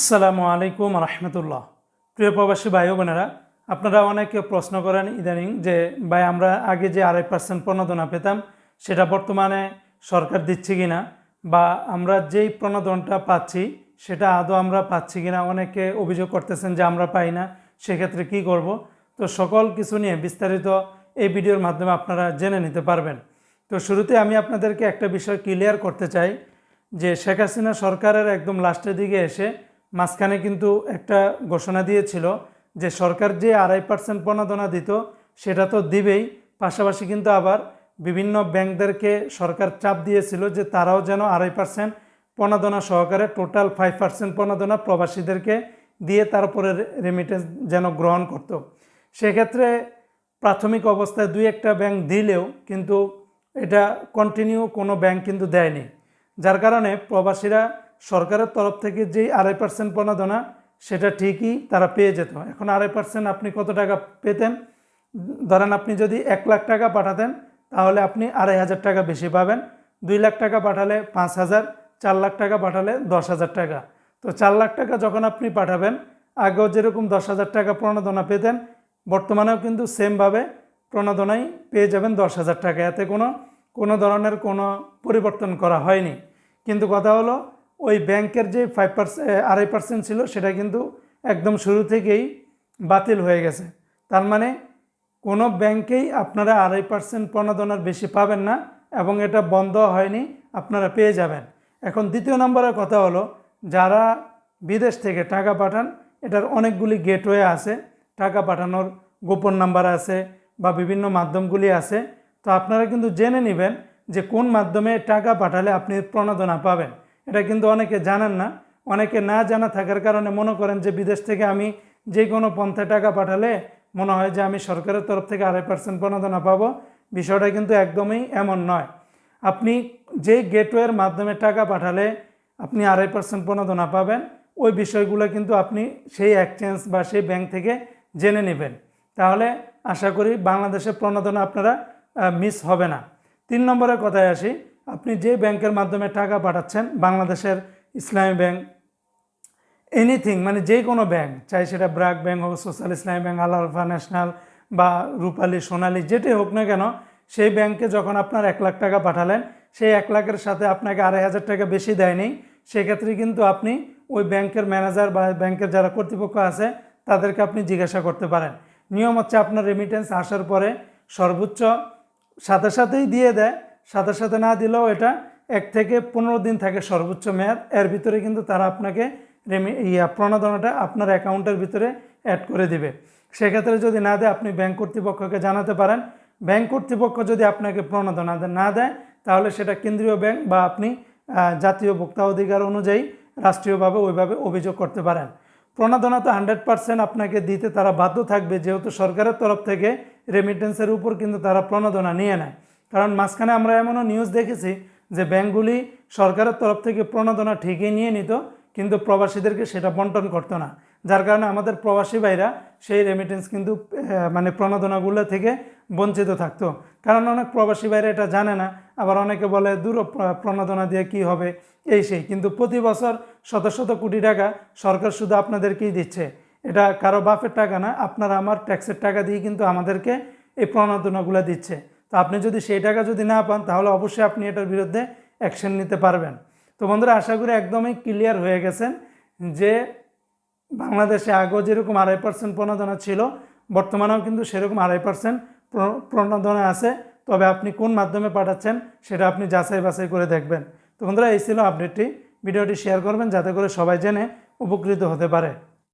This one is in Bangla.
আসসালামু আলাইকুম রহমতুল্লাহ। প্রিয় প্রবাসী ভাই বোনেরা, আপনারা অনেকে প্রশ্ন করেন ইদানিং যে, ভাই, আমরা আগে যে আড়াই পার্সেন্ট প্রণোদনা পেতাম, সেটা বর্তমানে সরকার দিচ্ছে কিনা? বা আমরা যেই প্রণোদনটা পাচ্ছি, সেটা আদৌ আমরা পাচ্ছি কিনা? অনেকে অভিযোগ করতেছেন যে, আমরা পাই না, সেক্ষেত্রে কি করব? তো সকল কিছু নিয়ে বিস্তারিত এই ভিডিওর মাধ্যমে আপনারা জেনে নিতে পারবেন। তো শুরুতে আমি আপনাদেরকে একটা বিষয় ক্লিয়ার করতে চাই যে, শেখ হাসিনা সরকারের একদম লাস্টের দিকে এসে মাঝখানে কিন্তু একটা ঘোষণা দিয়েছিল যে সরকার যে আড়াই পার্সেন্ট প্রণোদনা দিত, সেটা তো দিবেই। পাশাপাশি কিন্তু আবার বিভিন্ন ব্যাংকদেরকে সরকার চাপ দিয়েছিল যে তারাও যেন আড়াই পার্সেন্ট প্রণোদনা সহকারে টোটাল ফাইভ পার্সেন্ট প্রণোদনা প্রবাসীদেরকে দিয়ে তারপরে রেমিটেন্স যেন গ্রহণ করত। সেক্ষেত্রে প্রাথমিক অবস্থায় দুই একটা ব্যাংক দিলেও কিন্তু এটা কন্টিনিউ কোনো ব্যাংক কিন্তু দেয়নি। যার কারণে প্রবাসীরা সরকারের তরফ থেকে যেই আড়াই পার্সেন্ট প্রণোদনা, সেটা ঠিকই তারা পেয়ে যেত। এখন আড়াই পার্সেন্ট আপনি কত টাকা পেতেন? ধরেন আপনি যদি এক লাখ টাকা পাঠাতেন, তাহলে আপনি আড়াই হাজার টাকা বেশি পাবেন। দুই লাখ টাকা পাঠালে পাঁচ হাজার, চার লাখ টাকা পাঠালে দশ হাজার টাকা। তো চার লাখ টাকা যখন আপনি পাঠাবেন, আগেও যেরকম দশ হাজার টাকা প্রণোদনা পেতেন, বর্তমানেও কিন্তু সেমভাবে প্রণোদনাই পেয়ে যাবেন দশ হাজার টাকা। এতে কোনো কোনো ধরনের কোনো পরিবর্তন করা হয়নি। কিন্তু কথা হলো ওই ব্যাংকের যে ফাইভ পার্সেন্ট আড়াই পার্সেন্ট ছিল, সেটা কিন্তু একদম শুরু থেকেই বাতিল হয়ে গেছে। তার মানে কোনো ব্যাংকেই আপনারা আড়াই পার্সেন্ট প্রণোদনার বেশি পাবেন না এবং এটা বন্ধ হয়নি, আপনারা পেয়ে যাবেন। এখন দ্বিতীয় নম্বরের কথা হলো, যারা বিদেশ থেকে টাকা পাঠান, এটার অনেকগুলি গেটওয়ে আছে, টাকা পাঠানোর গোপন নাম্বার আছে বা বিভিন্ন মাধ্যমগুলি আছে। তো আপনারা কিন্তু জেনে নেবেন যে কোন মাধ্যমে টাকা পাঠালে আপনি প্রণোদনা পাবেন। এটা কিন্তু অনেকে জানেন না। অনেকে না জানা থাকার কারণে মনে করেন যে বিদেশ থেকে আমি যে কোনো পন্থায় টাকা পাঠালে মনে হয় যে আমি সরকারের তরফ থেকে আড়াই পার্সেন্ট প্রণোদনা পাবো। বিষয়টা কিন্তু একদমই এমন নয়। আপনি যে গেটওয়ের মাধ্যমে টাকা পাঠালে আপনি আড়াই পার্সেন্ট প্রণোদনা পাবেন। ওই বিষয়গুলো কিন্তু আপনি সেই এক্সচেঞ্জ বা সেই ব্যাংক থেকে জেনে নেবেন। তাহলে আশা করি বাংলাদেশের প্রণোদনা আপনারা মিস হবে না। তিন নম্বরের কথায় আসি। আপনি যে ব্যাংকের মাধ্যমে টাকা পাঠাচ্ছেন, বাংলাদেশের ইসলামী ব্যাংক এনিথিং মানে যে কোনো ব্যাংক, চাই সেটা ব্র্যাক ব্যাংক হোক, সোশ্যাল ইসলামী ব্যাংক, আল আলফা ন্যাশনাল বা রূপালী, সোনালী, যেটাই হোক না কেন, সেই ব্যাংকে যখন আপনার এক লাখ টাকা পাঠালেন, সেই এক লাখের সাথে আপনাকে আড়াই হাজার টাকা বেশি দেয়নি। সেক্ষেত্রে কিন্তু আপনি ওই ব্যাংকের ম্যানেজার বা ব্যাংকের যারা কর্তৃপক্ষ আছে, তাদেরকে আপনি জিজ্ঞাসা করতে পারেন। নিয়ম হচ্ছে আপনার রেমিটেন্স আসার পরে সর্বোচ্চ সাথে সাথেই দিয়ে দেয়। সাথে সাথে না দিলেও এটা এক থেকে পনেরো দিন থাকে সর্বোচ্চ মেয়াদ। এর ভিতরে কিন্তু তারা আপনাকে রেমি ইয়া প্রণোদনাটা আপনার অ্যাকাউন্টের ভিতরে অ্যাড করে দিবে। সেক্ষেত্রে যদি না দেয়, আপনি ব্যাংক কর্তৃপক্ষকে জানাতে পারেন। ব্যাংক কর্তৃপক্ষ যদি আপনাকে প্রণোদনা না দেয়, তাহলে সেটা কেন্দ্রীয় ব্যাংক বা আপনি জাতীয় ভোক্তা অধিকার অনুযায়ী রাষ্ট্রীয়ভাবে ওইভাবে অভিযোগ করতে পারেন। প্রণোদনা তো হান্ড্রেড পার্সেন্ট আপনাকে দিতে তারা বাধ্য থাকবে, যেহেতু সরকারের তরফ থেকে রেমিটেন্সের উপর কিন্তু তারা প্রণোদনা নিয়ে নেয়। কারণ মাঝখানে আমরা এমনও নিউজ দেখেছি যে ব্যাংকগুলি সরকারের তরফ থেকে প্রণোদনা ঠিকই নিয়ে নিত, কিন্তু প্রবাসীদেরকে সেটা বন্টন করতো না। যার কারণে আমাদের প্রবাসী ভাইরা সেই রেমিটেন্স কিন্তু মানে প্রণোদনাগুলো থেকে বঞ্চিত থাকতো। কারণ অনেক প্রবাসী ভাইরা এটা জানে না, আবার অনেকে বলে, দূর প্রণোদনা দিয়ে কি হবে? এই সেই। কিন্তু প্রতি বছর শত শত কোটি টাকা সরকার শুধু আপনাদেরকেই দিচ্ছে। এটা কারও বাফের টাকা না, আপনারা আমার ট্যাক্সের টাকা দিয়ে কিন্তু আমাদেরকে এই প্রণোদনাগুলো দিচ্ছে। তো আপনি যদি সেই টাকা যদি না পান, তাহলে অবশ্যই আপনি এটার বিরুদ্ধে অ্যাকশন নিতে পারবেন। তো বন্ধুরা, আশা করি একদমই ক্লিয়ার হয়ে গেছেন যে বাংলাদেশে আগেও যেরকম আড়াই পার্সেন্ট প্রণোদনা ছিল, বর্তমানেও কিন্তু সেরকম আড়াই পার্সেন্ট প্রণোদনা আছে। তবে আপনি কোন মাধ্যমে পাঠাচ্ছেন, সেটা আপনি যাচাই বাছাই করে দেখবেন। তো বন্ধুরা, এই ছিল আপডেটটি ভিডিওটি শেয়ার করবেন, যাতে করে সবাই জেনে উপকৃত হতে পারে।